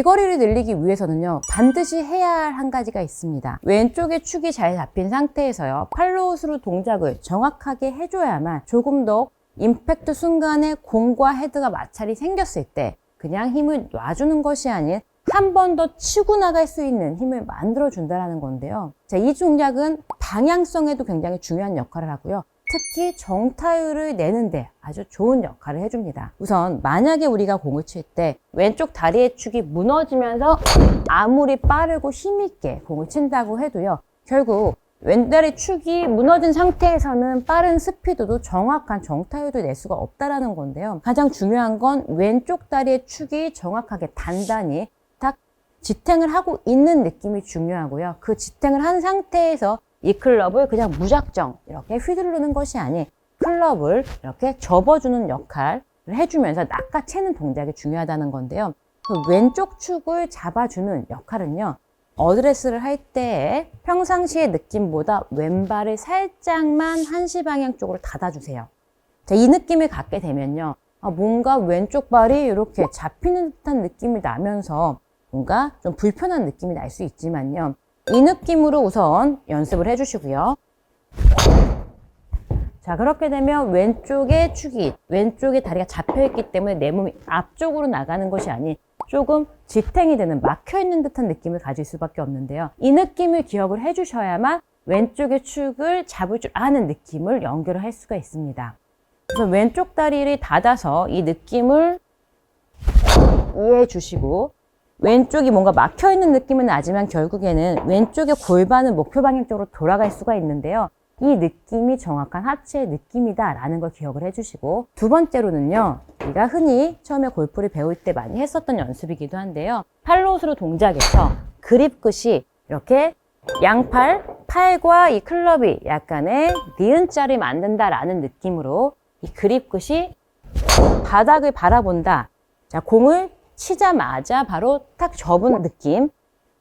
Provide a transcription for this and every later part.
비거리를 늘리기 위해서는요, 반드시 해야 할 한 가지가 있습니다. 왼쪽에 축이 잘 잡힌 상태에서요, 팔로우스루 동작을 정확하게 해줘야만 조금 더 임팩트 순간에 공과 헤드가 마찰이 생겼을 때 그냥 힘을 놔주는 것이 아닌 한 번 더 치고 나갈 수 있는 힘을 만들어 준다는 건데요. 자, 이 동작은 방향성에도 굉장히 중요한 역할을 하고요. 특히 정타율을 내는데 아주 좋은 역할을 해줍니다. 우선 만약에 우리가 공을 칠 때 왼쪽 다리의 축이 무너지면서 아무리 빠르고 힘있게 공을 친다고 해도요. 결국 왼다리 축이 무너진 상태에서는 빠른 스피드도 정확한 정타율도 낼 수가 없다라는 건데요. 가장 중요한 건 왼쪽 다리의 축이 정확하게 단단히 딱 지탱을 하고 있는 느낌이 중요하고요. 그 지탱을 한 상태에서 이 클럽을 그냥 무작정 이렇게 휘두르는 것이 아닌 클럽을 이렇게 접어주는 역할을 해주면서 낚아채는 동작이 중요하다는 건데요. 그 왼쪽 축을 잡아주는 역할은요. 어드레스를 할 때에 평상시의 느낌보다 왼발을 살짝만 한시 방향 쪽으로 닫아주세요. 자, 이 느낌을 갖게 되면요. 아, 뭔가 왼쪽 발이 이렇게 잡히는 듯한 느낌이 나면서 뭔가 좀 불편한 느낌이 날 수 있지만요. 이 느낌으로 우선 연습을 해주시고요. 자, 그렇게 되면 왼쪽에 축이, 왼쪽에 다리가 잡혀있기 때문에 내 몸이 앞쪽으로 나가는 것이 아닌 조금 지탱이 되는 막혀있는 듯한 느낌을 가질 수밖에 없는데요. 이 느낌을 기억을 해주셔야만 왼쪽의 축을 잡을 줄 아는 느낌을 연결을 할 수가 있습니다. 그래서 왼쪽 다리를 닫아서 이 느낌을 이해해 주시고 왼쪽이 뭔가 막혀 있는 느낌은 나지만 결국에는 왼쪽의 골반은 목표 방향 쪽으로 돌아갈 수가 있는데요. 이 느낌이 정확한 하체의 느낌이다라는 걸 기억을 해주시고 두 번째로는요. 우리가 흔히 처음에 골프를 배울 때 많이 했었던 연습이기도 한데요. 팔로우스로 동작에서 그립 끝이 이렇게 양팔, 팔과 이 클럽이 약간의 니은자를 만든다라는 느낌으로 이 그립 끝이 바닥을 바라본다. 자, 공을 치자마자 바로 탁 접은 느낌.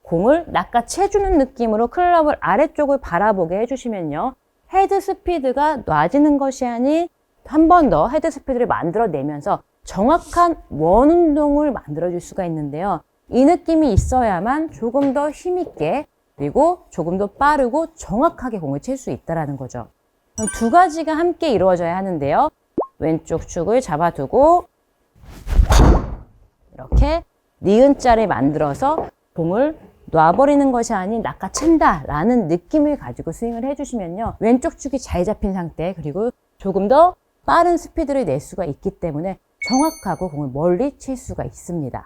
공을 낚아채주는 느낌으로 클럽을 아래쪽을 바라보게 해주시면요. 헤드 스피드가 놔지는 것이 아닌 한 번 더 헤드 스피드를 만들어내면서 정확한 원 운동을 만들어줄 수가 있는데요. 이 느낌이 있어야만 조금 더 힘있게 그리고 조금 더 빠르고 정확하게 공을 칠 수 있다는 거죠. 두 가지가 함께 이루어져야 하는데요. 왼쪽 축을 잡아두고 이렇게 니은자를 만들어서 공을 놔버리는 것이 아닌 낚아챈다 라는 느낌을 가지고 스윙을 해주시면요. 왼쪽 축이 잘 잡힌 상태 그리고 조금 더 빠른 스피드를 낼 수가 있기 때문에 정확하고 공을 멀리 칠 수가 있습니다.